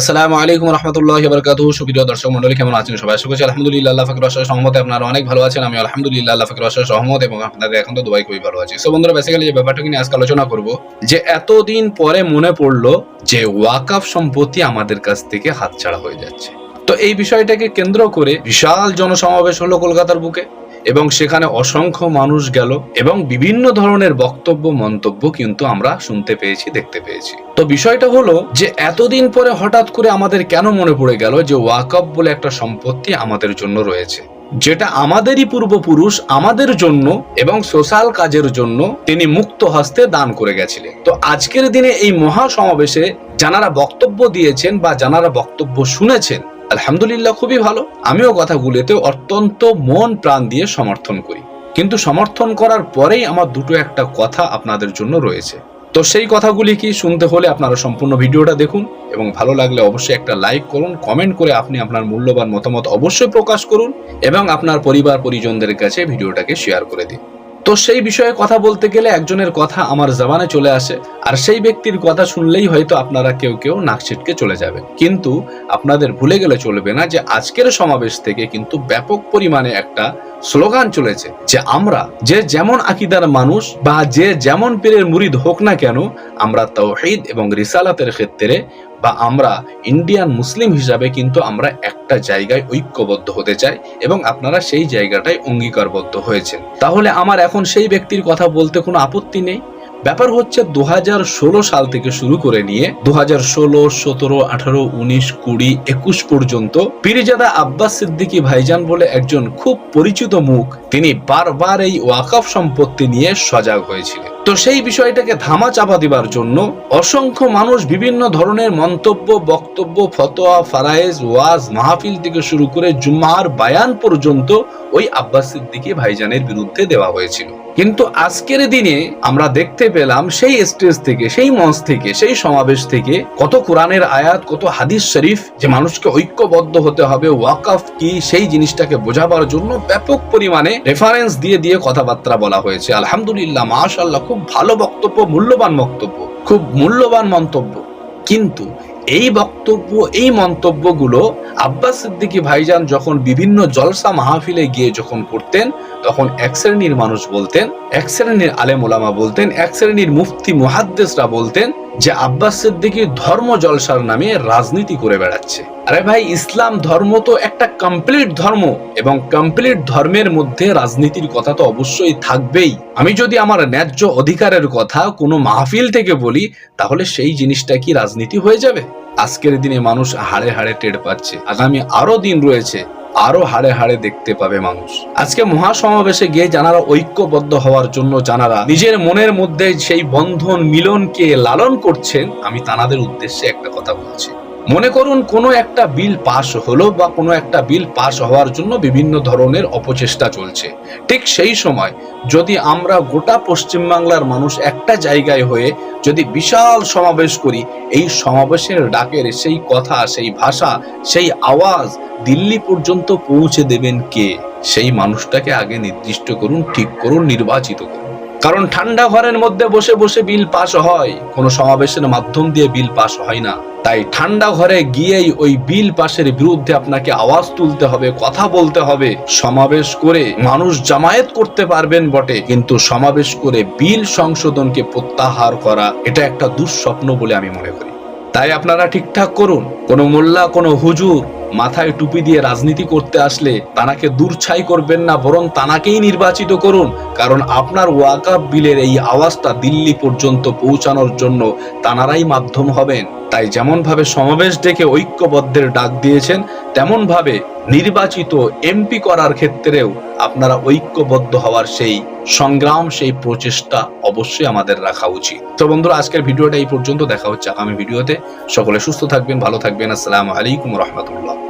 আসসালামু আলাইকুম রহমতুল্লাহ বরকাত সুপ্রিয় দর্শক মন্ডলী কেমন আছেন সবাই? আশা আলহামদুলিল্লাহ আল্লাহ ফাকর আসার সহমতে আপনারা অনেক ভালো আছেন। আমি আলহামদুলিল্লাহ আল্লাহ ফাকর আসার সহমত এবং আপনাদের এখন তো দুবাই খুবই ভালো আছি। সো বন্ধুরা বেসিক্যালি যে ব্যাপারটাকে নিয়ে আজকে আলোচনা করব, যে এতদিন পরে মনে পড়ল যে ওয়াকাফ সম্পত্তি আমাদের কাছ থেকে হাতছাড়া হয়ে যাচ্ছে। তো এই বিষয়টাকে কেন্দ্র করে বিশাল জনসমাবেশ হলো কলকাতার বুকে। এবং সেখানে অসংখ্য মানুষ গেল এবং বিভিন্ন ধরনের বক্তব্য, মন্তব্য কিন্তু আমরা শুনতে পেয়েছি, দেখতে পেয়েছি। তো বিষয়টা হলো যে এতদিন পরে হঠাৎ করে আমাদের কেন মনে পড়ে গেল যে ওয়াকআপ বলে একটা সম্পত্তি আমাদের জন্য রয়েছে? যেটা আমাদেরই পূর্বপুরুষ আমাদের জন্য এবং সোশ্যাল কাজের জন্য তিনি মুক্ত হস্তে দান করে গেছিলেন। তো আজকের দিনে এই মহা সমাবেশে যারা বক্তব্য দিয়েছেন বা যারা বক্তব্য শুনেছেন আলহামদুলিল্লাহ খুবই ভালো। আমিও কথাগুলোতে অত্যন্ত মন প্রাণ দিয়ে সমর্থন করি। কিন্তু সমর্থন করার পরেই আমার দুটো একটা কথা আপনাদের জন্য রয়েছে। তো সেই কথাগুলি কি শুনতে হলে আপনারা সম্পূর্ণ ভিডিওটা দেখুন এবং ভালো লাগলে অবশ্যই একটা লাইক করুন, কমেন্ট করে আপনি আপনার মূল্যবান মতামত অবশ্যই প্রকাশ করুন এবং আপনার পরিবার পরিজনদের কাছে ভিডিওটাকে শেয়ার করে দিন। তো সেই বিষয়ে কথা বলতে গেলে একজনের কথা আমার জবানে চলে আসে, আর সেই ব্যক্তির কথা শুনলেই হয়তো আপনারা কেউ কেউ নাক ছিটকে চলে যাবে কিন্তু আপনাদের ভুলে গেলে চলবে না যে আজকের সমাবেশ থেকে কিন্তু ব্যাপক পরিমাণে একটা স্লোগান চলেছে যে আমরা যে যেমন আকিদার মানুষ বা যে যেমন পীরের মুরিদ হোক না কেন, আমরা তাওহীদ এবং রিসালাতের ক্ষেত্রে বা আমরা ইন্ডিয়ান মুসলিম হিসাবে কিন্তু আমরা একটা জায়গায় ঐক্যবদ্ধ হতে চাই এবং আপনারা সেই জায়গাটায় অঙ্গীকারবদ্ধ হয়েছেন। তাহলে আমার এখন সেই ব্যক্তির কথা বলতে কোনো আপত্তি নেই? ব্যাপার হচ্ছে দু হাজার ষোলো সাল থেকে শুরু করে নিয়ে দু হাজার ষোলো, সতেরো, আঠারো, উনিশ, কুড়ি, একুশ পর্যন্ত পিরিজাদা আব্বাস সিদ্দিকী ভাইজান বলে একজন খুব পরিচিত মুখ, তিনি বারবার এই ওয়াকাফ সম্পত্তি নিয়ে সজাগ হয়েছিলেন। তো সেই বিষয়টাকে ধামা চাপা দিবার জন্য অসংখ্য মানুষ বিভিন্ন ধরনের মন্তব্য, বক্তব্য, ফতোয়া, ফারায়েজ, ওয়াজ, মাহফিল থেকে শুরু করে জুম্মার বায়ান পর্যন্ত ওই আব্বাস সিদ্দিকী ভাইজানের বিরুদ্ধে দেওয়া হয়েছিল। কিন্তু আজকের দিনে আমরা দেখতে পেলাম সেই স্টেজ থেকে, সেই মঞ্চ থেকে, সেই সমাবেশ থেকে কত কোরআনের আয়াত, কত হাদিস শরীফ যে মানুষকে ঐক্যবদ্ধ হতে হবে, ওয়াকাফ কি, সেই জিনিসটাকে বোঝাবার জন্য ব্যাপক পরিমাণে রেফারেন্স দিয়ে দিয়ে কথাবার্তা বলা হয়েছে। আলহামদুলিল্লাহ, মাশাআল্লাহ, খুব ভালো বক্তব্য, মূল্যবান বক্তব্য, খুব মূল্যবান মন্তব্য। কিন্তু এই বক্তব্য, এই মন্তব্যগুলো আব্বাস সিদ্দিকী ভাইজান যখন বিভিন্ন জলসা মাহফিলে গিয়ে যখন করতেন, তখন এক শ্রেণির মানুষ বলতেন, এক শ্রেণির আলেম বলতেন, এক শ্রেণির মুফতি, মুহাদ্দেসরা বলতেন যে আব্বাস সিদ্দিকী ধর্ম জলসার নামে রাজনীতি করে বেড়াচ্ছে। আরে ভাই, ইসলাম ধর্ম তো একটা কমপ্লিট ধর্ম এবং কমপ্লিট ধর্মের মধ্যে রাজনীতির কথা তো অবশ্যই থাকবেই। আমি যদি আমার ন্যায্য অধিকারের কথা কোনো মাহফিল থেকে বলি, তাহলে সেই জিনিসটা কি রাজনীতি হয়ে যাবে? আজকের দিনে মানুষ হাড়ে হাড়ে টের পাচ্ছে। আগামী আরও দিন রয়েছে আরও হাড়ে হাড়ে দেখতে পাবে মানুষ। আজকে মহাসমাবেশে গিয়ে জানারা ঐক্যবদ্ধ হওয়ার জন্য জানারা নিজের মনের মধ্যে সেই বন্ধন মিলনকে লালন করছেন, আমি তানাদের উদ্দেশ্যে একটা কথা বলছি। মনে করুন, কোনো একটা বিল পাশ হলো বা কোনো একটা বিল পাশ হওয়ার জন্য বিভিন্ন ধরনের অপচেষ্টা চলছে। ঠিক সেই সময় যদি আমরা গোটা পশ্চিমবাংলার মানুষ একটা জায়গায় হয়ে যদি বিশাল সমাবেশ করি, এই সমাবেশের ডাকের সেই কথা, সেই ভাষা, সেই আওয়াজ দিল্লি পর্যন্ত পৌঁছে দেবেন কে? সেই মানুষটাকে আগে নির্দিষ্ট করুন, ঠিক করুন, নির্বাচিত করুন। কারণ ঠান্ডা ঘরের মধ্যে বসে বসে বিল পাস হয়। কোনো সমাবেশের মাধ্যম দিয়ে বিল পাস হয় না। তাই ঠান্ডা ঘরে গিয়েই ওই বিল পাশের বিরুদ্ধে আপনাকে আওয়াজ তুলতে হবে, কথা বলতে হবে। সমাবেশ করে মানুষ জামায়াত করতে পারবেন বটে, কিন্তু সমাবেশ করে বিল সংশোধনকে প্রত্যাহার করা, এটা একটা দুঃস্বপ্ন বলে আমি মনে করি। তাই আপনারা ঠিকঠাক করুন। কোনো মোল্লা, কোনো হুজুর মাথায় টুপি দিয়ে রাজনীতি করতে আসলে তানাকে দূরছাই করবেন না, বরং তানাকেই নির্বাচিত করুন। কারণ আপনার ওয়াকাব বিলের এই আওয়াজটা দিল্লি পর্যন্ত পৌঁছানোর জন্য তানারাই মাধ্যম হবেন। তাই যেমনভাবে সমাবেশ ডেকে ঐক্যবদ্ধের ডাক দিয়েছেন, তেমনভাবে নির্বাচিত এমপি করার ক্ষেত্রেও আপনারা ঐক্যবদ্ধ হওয়ার সেই সংগ্রাম, সেই প্রচেষ্টা অবশ্যই আমাদের রাখা উচিত। তো বন্ধুরা, আজকের ভিডিওটা এই পর্যন্ত। দেখা হচ্ছে আগামী ভিডিওতে। সকলে সুস্থ থাকবেন, ভালো থাকবেন। আসসালামু আলাইকুম রহমতুল্লাহ।